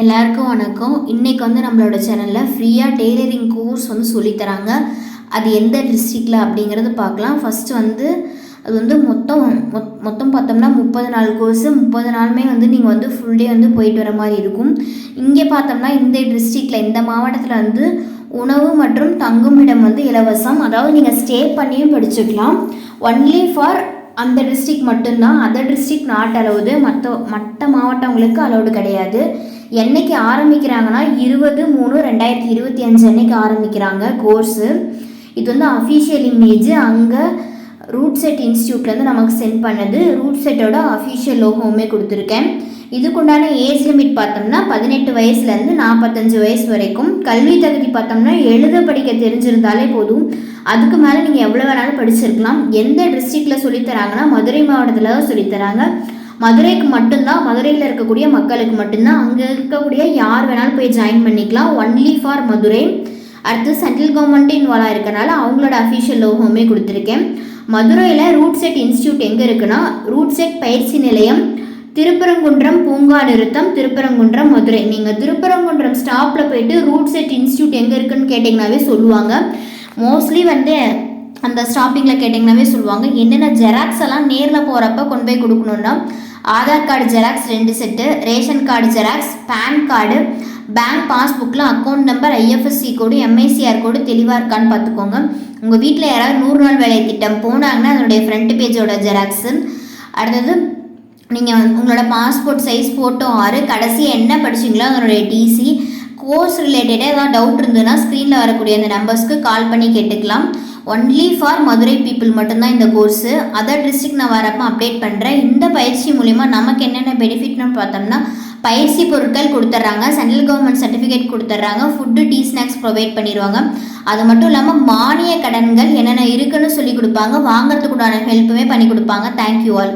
எல்லாருக்கும் வணக்கம். இன்றைக்கி வந்து நம்மளோட சேனலில் ஃப்ரீயாக டெய்லரிங் கோர்ஸ் வந்து சொல்லித்தராங்க அது எந்த டிஸ்ட்ரிக்டில் அப்படிங்கிறது பார்க்கலாம். ஃபஸ்ட்டு வந்து அது வந்து மொத்தம் மொத் மொத்தம் பார்த்தோம்னா முப்பது நாள் கோர்ஸு முப்பது நாளுமே வந்து நீங்கள் வந்து ஃபுல் டே வந்து போயிட்டு வர மாதிரி இருக்கும். இங்கே பார்த்தோம்னா இந்த டிஸ்ட்ரிக்டில் இந்த மாவட்டத்தில் வந்து உணவு மற்றும் தங்குமிடம் வந்து இலவசம். அதாவது நீங்கள் ஸ்டே பண்ணியும் படிச்சுக்கலாம். ஒன்லி ஃபார் அந்த டிஸ்ட்ரிக்ட் மட்டும்தான். அதர் டிஸ்ட்ரிக்ட் நாட் அலவுது மற்ற மற்ற மாவட்டங்களுக்கு அலௌடு கிடையாது. என்னைக்கு ஆரம்பிக்கிறாங்கன்னா இருபது மூணு ரெண்டாயிரத்தி இருபத்தி அஞ்சு அன்னைக்கு ஆரம்பிக்கிறாங்க கோர்ஸு. இது வந்து அஃபீஷியல் இமேஜ் அங்கே ரூட் செட் இன்ஸ்டியூட்லேருந்து நமக்கு சென்ட் பண்ணது. ரூட் செட்டோட அஃபீஷியல் லோகோவுமே கொடுத்துருக்கேன். இதுக்குண்டான ஏஜ் லிமிட் பார்த்தோம்னா பதினெட்டு வயசுலேருந்து நாற்பத்தஞ்சு வயசு வரைக்கும். கல்வி தகுதி பார்த்தோம்னா எழுத படிக்க தெரிஞ்சிருந்தாலே போதும். அதுக்கு மேலே நீங்கள் எவ்வளோ வேணாலும் படிச்சிருக்கலாம். எந்த டிஸ்ட்ரிக்டில் சொல்லித்தராங்கன்னா மதுரை மாவட்டத்தில் தான் சொல்லித்தராங்க மதுரைக்கு மட்டும்தான் மதுரையில் இருக்கக்கூடிய மக்களுக்கு மட்டும்தான் அங்கே இருக்கக்கூடிய யார் வேணாலும் போய் ஜாயின் பண்ணிக்கலாம். Only for Madurai. அடுத்து சென்ட்ரல் கவர்மெண்ட் இன்வால்வ் இருக்கனால அவங்களோட அஃபிஷியல் லோகமே கொடுத்துருக்கேன். மதுரையில் ரூட் செட் இன்ஸ்டியூட் எங்கே இருக்குன்னா ரூட் செட் பயிற்சி நிலையம் திருப்பரங்குன்றம் பூங்கா நிறுத்தம் திருப்பரங்குன்றம் மதுரை. நீங்கள் திருப்பரங்குன்றம் ஸ்டாப்பில் போயிட்டு ரூட் செட் இன்ஸ்டியூட் எங்கே இருக்குன்னு கேட்டிங்கனாவே சொல்லுவாங்க. மோஸ்ட்லி வந்து அந்த ஸ்டாப்பிங்கில் கேட்டிங்கனாவே சொல்லுவாங்க. என்னென்ன ஜெராக்ஸ் எல்லாம் நேரில் போகிறப்ப கொண்டு போய் கொடுக்கணுன்னா ஆதார் கார்டு ஜெராக்ஸ் ரெண்டு set ration card xerox PAN card bank பாஸ்புக்கில் account number IFSC code MICR code தெளிவாக இருக்கான்னு பார்த்துக்கோங்க. உங்கள் வீட்டில் யாராவது நூறு நாள் வேலை திட்டம் போனாங்கன்னா அதனுடைய ஃப்ரண்ட் பேஜோட ஜெராக்ஸு அடுத்தது நீங்கள் உங்களோட பாஸ்போர்ட் சைஸ் ஃபோட்டோ ஆறு கடைசியாக என்ன படிச்சிங்களோ அதனுடைய டிசி கோர்ஸ் ரிலேட்டடாக ஏதாவது டவுட் இருந்ததுன்னா ஸ்க்ரீனில் வரக்கூடிய அந்த நம்பர்ஸ்க்கு கால் பண்ணி கேட்டுக்கலாம். ஒன்லி ஃபார் மதுரை பீப்புள் மட்டும்தான் இந்த கோர்ஸு அதர் டிஸ்ட்ரிக்ட் நான் வரப்போ அப்டேட் பண்ணுறேன் இந்த பயிற்சி மூலிமா நமக்கு என்னென்ன பெனிஃபிட்னு பார்த்தோம்னா பயிற்சி பொருட்கள் கொடுத்துட்றாங்க சென்ட்ரல் கவர்மெண்ட் சர்டிஃபிகேட் கொடுத்துட்றாங்க ஃபுட்டு டீ ஸ்நாக்ஸ் ப்ரொவைட் பண்ணிடுவாங்க அது மட்டும் இல்லாமல் மானிய கடன்கள் என்னென்ன இருக்குன்னு சொல்லி கொடுப்பாங்க. வாங்குறதுக்குண்டான ஹெல்ப்புமே பண்ணி கொடுப்பாங்க. Thank you all